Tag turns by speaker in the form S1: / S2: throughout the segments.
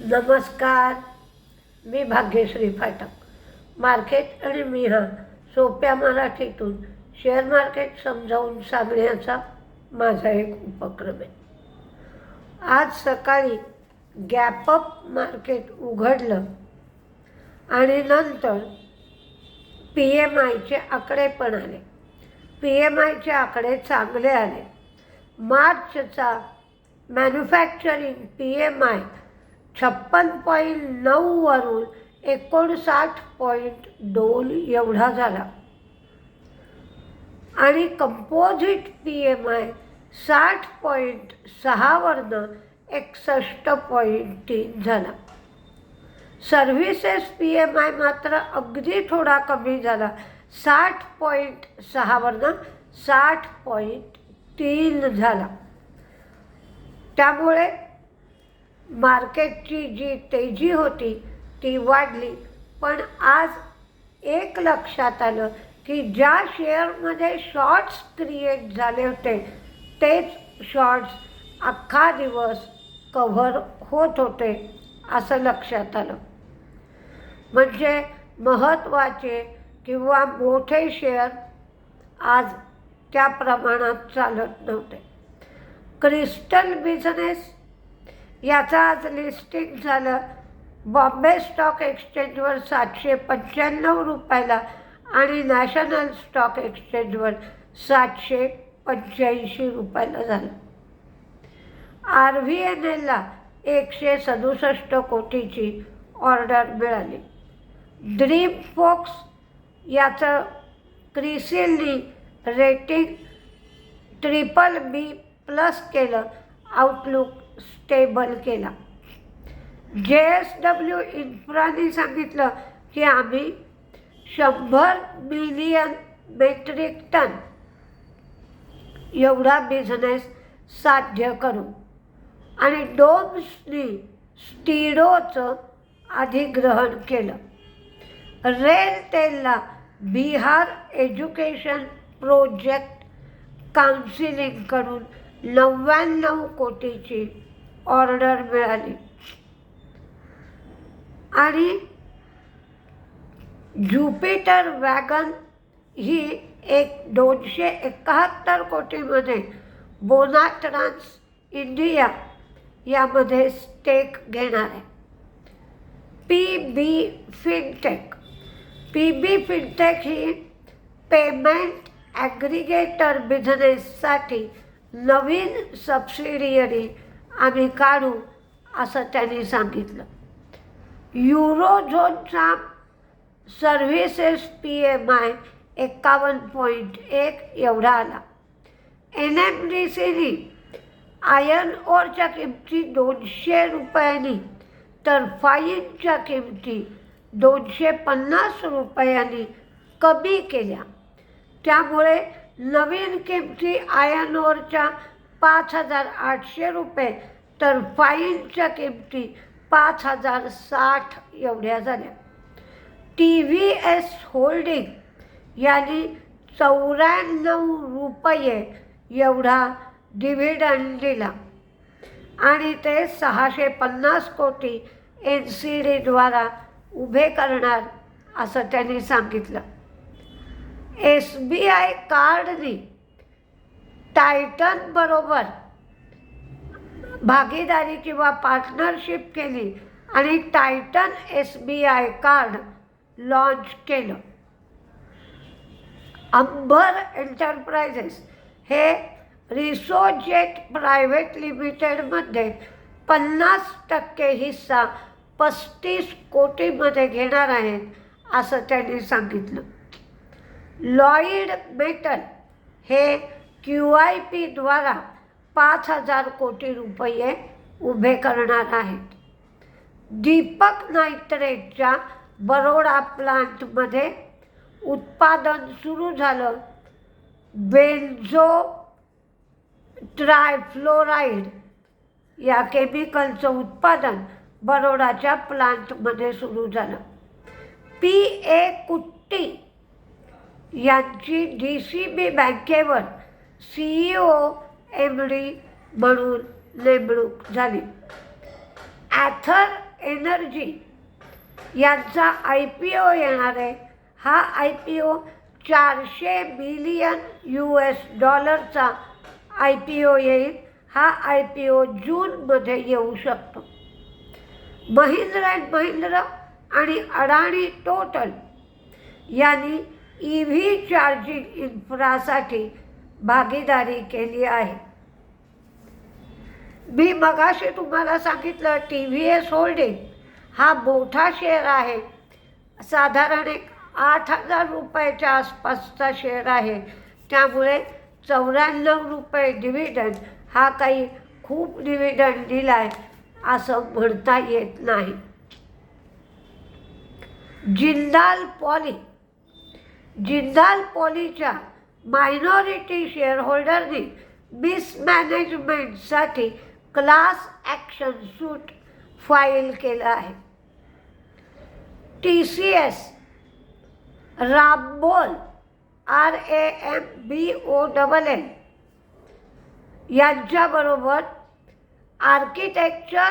S1: नमस्कार मी भाग्यश्री फाटक. मार्केट आणि मी हा सोप्या मराठीतून शेअर मार्केट समजावून सांगण्याचा माझा एक उपक्रम आहे. आज सकाळी गॅपअप मार्केट उघडलं आणि नंतर पी एम आयचे आकडे पण आले. पी एम आयचे आकडे चांगले आले. मार्चचा मॅन्युफॅक्चरिंग पी एम आय छप्पन पॉईंट नऊवरून एकोणसाठ पॉईंट दोन एवढा झाला. आणि कंपोजिट पी एम आय साठ पॉईंट सहावरनं एकसष्ट पॉईंट तीन झाला. सर्व्हिसेस पी एम आय मात्र अगदी थोडा कमी झाला. साठ पॉईंट सहावरनं साठ पॉईंट तीन झाला. त्यामुळे मार्केटची जी तेजी होती ती वाढली. पण आज एक लक्षात आलं की ज्या शेअरमध्ये शॉर्ट्स क्रिएट झाले होते तेच शॉर्ट्स अख्खा दिवस कव्हर होत होते असं लक्षात आलं. म्हणजे महत्त्वाचे किंवा मोठे शेअर आज त्या प्रमाणात चालत नव्हते. क्रिस्टल बिझनेस याचं आज लिस्टिंग झालं. बॉम्बे स्टॉक एक्सचेंजवर सातशे पंच्याण्णव रुपयाला आणि नॅशनल स्टॉक एक्सचेंजवर सातशे पंच्याऐंशी रुपयाला झालं. आर व्ही एन एलला एकशे सदुसष्ट कोटीची ऑर्डर मिळाली. ड्रीम फोक्स याचं क्रिसिलनी रेटिंग ट्रिपल बी प्लस केलं. आउटलुक स्टेबल केला. जे एस डब्ल्यू इन्फ्राने सांगितलं की आम्ही शंभर मिलियन मेट्रिक टन एवढा बिझनेस साध्य करू. आणि डोम्सनी स्टिरोचं अधिग्रहण केलं. रेल तेलला बिहार एज्युकेशन प्रोजेक्ट काउन्सिलिंगकडून नव्याण्णव कोटीची ऑर्डर मिळाली. आणि ज्युपिटर वॅगन ही एक दोनशे एकाहत्तर कोटीमध्ये बोना ट्रान्स इंडिया यामध्ये स्टेक घेणार आहे. P B fintech. P B fintech ही पेमेंट ॲग्रिगेटर बिझनेससाठी नवीन सबसिडियरी आम्ही काढू असं त्यांनी सांगितलं. युरोझोनचा सर्व्हिसेस पी एम आय एकावन्न पॉईंट एक एवढा आला. एन एम डी सीने आयर्न ओरच्या किमती दोनशे रुपयांनी तर फाईनच्या किमती दोनशे पन्नास रुपयांनी कमी केल्या. त्यामुळे नवीन किमती आयर्न ओरच्या पाच हजार आठशे रुपये. तर फाईलच्या किमती पाच हजार साठ एवढ्या झाल्या. टी व्ही एस होल्डिंग यांनी चौऱ्याण्णव रुपये एवढा डिव्हिडंड दिला. आणि ते सहाशे पन्नास कोटी एन सी डीद्वारा उभे करणार असं त्यांनी सांगितलं. एस बी आय कार्डनी टायटनबरोबर भागीदारी किंवा पार्टनरशिप केली आणि Titan S B I card launch केलं. अंबर एंटरप्राइजेस हे रिसोजेट प्रायव्हेट लिमिटेडमध्ये पन्नास टक्के हिस्सा पस्तीस कोटीमध्ये घेणार आहेत असं त्यांनी सांगितलं. लॉईड मेटल हे क्यू आय पीद्वारा पाच हजार कोटी रुपये उभे करणार आहेत. दीपक नायत्रेटच्या बरोडा प्लांटमध्ये उत्पादन सुरू झालं. बेन्झो ट्रायफ्लोराईड या केमिकलचं उत्पादन बरोडाच्या प्लांटमध्ये सुरू झालं. पी ए कुट्टी यांची डी सी बी बँकेवर C E O M D म्हणून नेमणूक झाली. ॲथर एनर्जी यांचा आय पी ओ येणार आहे. हा आय पी ओ चारशे बिलियन यू एस डॉलरचा आय पी ओ येईल. हा आय पी ओ जूनमध्ये येऊ शकतो. महिंद्रा अँड महिंद्रा आणि अडाणी टोटल यांनी ई व्ही चार्जिंग इन्फ्रासाठी भागीदारी केली आहे. मी मगाशी तुम्हाला सांगितलं टी व्ही एस होल्डिंग हा मोठा शेअर आहे. साधारण एक आठ हजार रुपयाच्या आसपासचा शेअर आहे. त्यामुळे चौऱ्याण्णव रुपये डिव्हिडंड हा काही खूप डिव्हिडंड दिला आहे असं म्हणता येत नाही. जिंदाल पॉली जिंदाल पॉलीच्या मायनॉरिटी शेअरहोल्डरनी मिसमॅनेजमेंटसाठी क्लास ॲक्शन सूट फाईल केलं आहे. T C S Ramboll R A M B O double L यांच्याबरोबर आर्किटेक्चर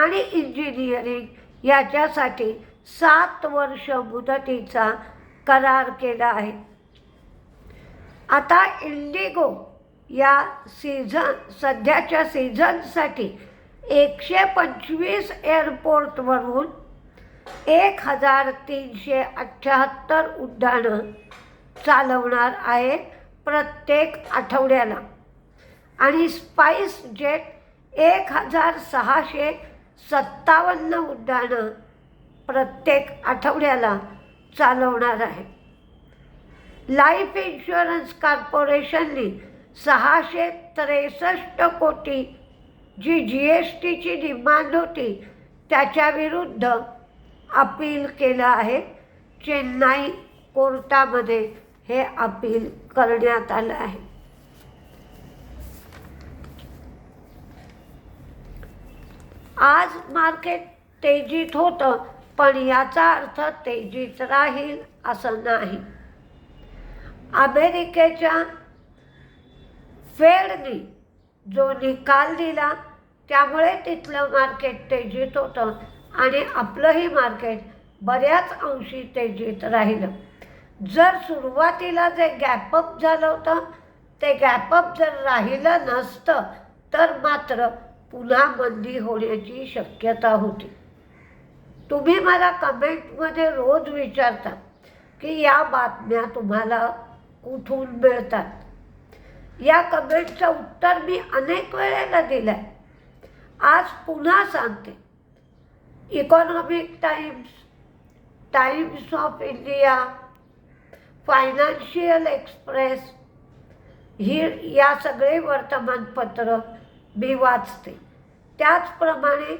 S1: आणि इंजिनिअरिंग याच्यासाठी सात वर्ष मुदतीचा करार केला आहे. आता इंडिगो या सीझन सध्याच्या सीझनसाठी एकशे पंचवीस एअरपोर्टवरून एक हजार तीनशे अठ्ठ्याहत्तर उड्डाणं चालवणार आहे प्रत्येक आठवड्याला. आणि स्पाइस जेट एक हजार सहाशे सत्तावन्न उड्डाणं प्रत्येक आठवड्याला चालवणार आहे लाईफ इन्शुरन्स कॉर्पोरेशननी सहाशे त्रेसष्ट कोटी जी जी एस टीची डिमांड होती त्याच्याविरुद्ध अपील केलं आहे. चेन्नई कोर्टामध्ये हे अपील करण्यात आलं आहे. आज मार्केट तेजीत होतं पण याचा अर्थ तेजीत राहील असं नाही. अमेरिकेच्या फेडनी जो निकाल दिला त्यामुळे तिथलं मार्केट तेजीत होतं आणि आपलंही मार्केट बऱ्याच अंशी तेजीत राहिलं. जर सुरुवातीला जे गॅपअप झालं होतं ते गॅपअप जर राहिलं नसतं तर मात्र पुन्हा मंदी होण्याची शक्यता होती. तुम्ही मला कमेंटमध्ये रोज विचारता की या बातम्या तुम्हाला कुठून मिळतात. या कमेंटचं उत्तर मी अनेक वेळेला दिलं आहे आज पुन्हा सांगते. Economic Times Times of India Financial Express ही या सगळे वर्तमानपत्र मी वाचते. त्याचप्रमाणे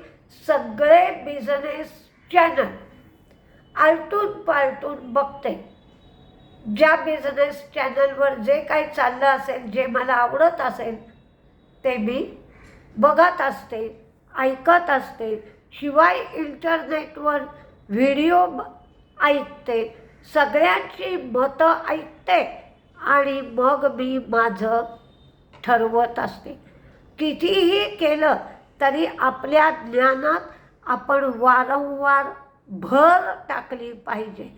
S1: सगळे बिझनेस चॅनल आलटून पालटून बघते. ज्या बिझनेस चॅनलवर जे काही चाललं असेल जे मला आवडत असेल ते मी बघत असते ऐकत असते. शिवाय इंटरनेटवर व्हिडिओ ऐकते. सगळ्यांची मतं ऐकते आणि मग मी माझं ठरवत असते. कितीही केलं तरी आपल्या ज्ञानात आपण वारंवार भर टाकली पाहिजे.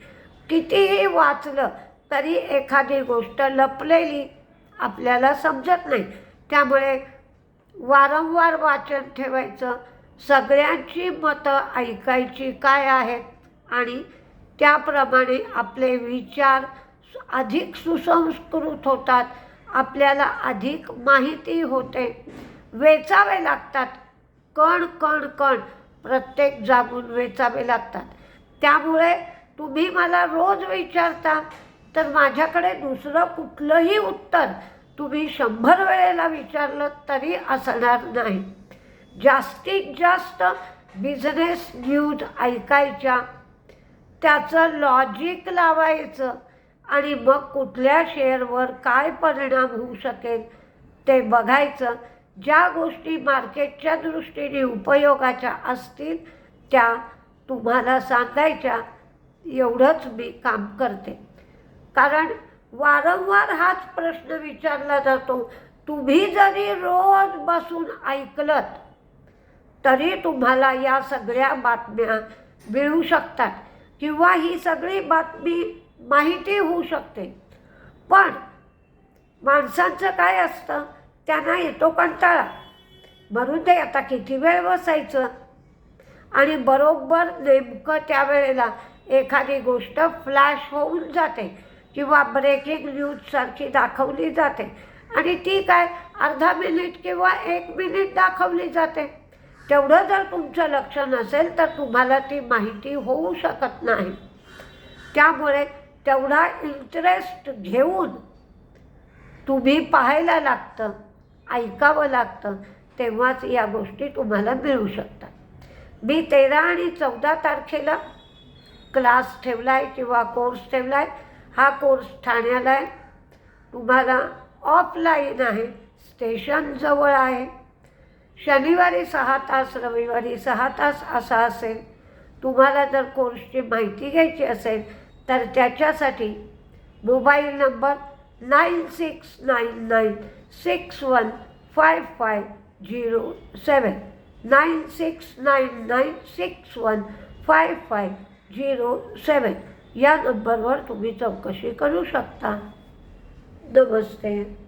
S1: कितीही वाचलं तरी एखादी गोष्ट लपलेली आपल्याला समजत नाही. त्यामुळे वारंवार वाचन ठेवायचं सगळ्यांची मतं ऐकायची काय आहेत आणि त्याप्रमाणे आपले विचार अधिक सुसंस्कृत होतात आपल्याला अधिक माहिती होते. वेचावे लागतात कण कण कण प्रत्येक जागून वेचावे लागतात. त्यामुळे तुम्ही मला रोज विचारता तर माझ्याकडे दुसरं कुठलंही उत्तर तुम्ही शंभर वेळेला विचारलं तरी असणार नाही. जास्तीत जास्त बिझनेस न्यूज ऐकायच्या. त्याचं लॉजिक लावायचं आणि मग कुठल्या शेअरवर काय परिणाम होऊ शकेल ते बघायचं. ज्या गोष्टी मार्केटच्या दृष्टीने उपयोगाच्या असतील त्या तुम्हाला सांगायच्या. एवढंच मी काम करते. कारण वारंवार हाच प्रश्न विचारला जातो. तुम्ही जरी रोज बसून ऐकलत तरी तुम्हाला या सगळ्या बातम्या मिळू शकतात किंवा ही सगळी बातमी माहिती होऊ शकते. पण माणसांचं काय असतं? त्यांना येतो कंटाळा. म्हणून ते आता किती वेळ बसायचं? आणि बरोबर नेमकं त्यावेळेला एखादी गोष्ट फ्लॅश होऊन जाते. किंवा ब्रेकिंग न्यूजसारखी दाखवली जाते. आणि ती काय अर्धा मिनिट किंवा एक मिनिट दाखवली जाते. तेवढं जर तुमचं लक्ष नसेल तर तुम्हाला ती माहिती होऊ शकत नाही. त्यामुळे तेवढा इंटरेस्ट घेऊन तुम्ही पाहायला लागतं ऐकावं लागतं तेव्हाच या गोष्टी तुम्हाला मिळू शकतात. मी तेरा आणि चौदा तारखेला क्लास ठेवला आहे किंवा कोर्स ठेवला आहे हा कोर्स ठाण्याला आहे. तुम्हाला ऑफलाईन आहे. स्टेशन जवळ आहे. शनिवारी सहा तास रविवारी सहा तास असा असेल. तुम्हाला जर कोर्सची माहिती घ्यायची असेल तर त्याच्यासाठी mobile number nine six nine nine six one five five zero seven nine six nine nine six one five five zero seven या नंबरवर तुम्ही चौकशी करू शकता. नमस्ते.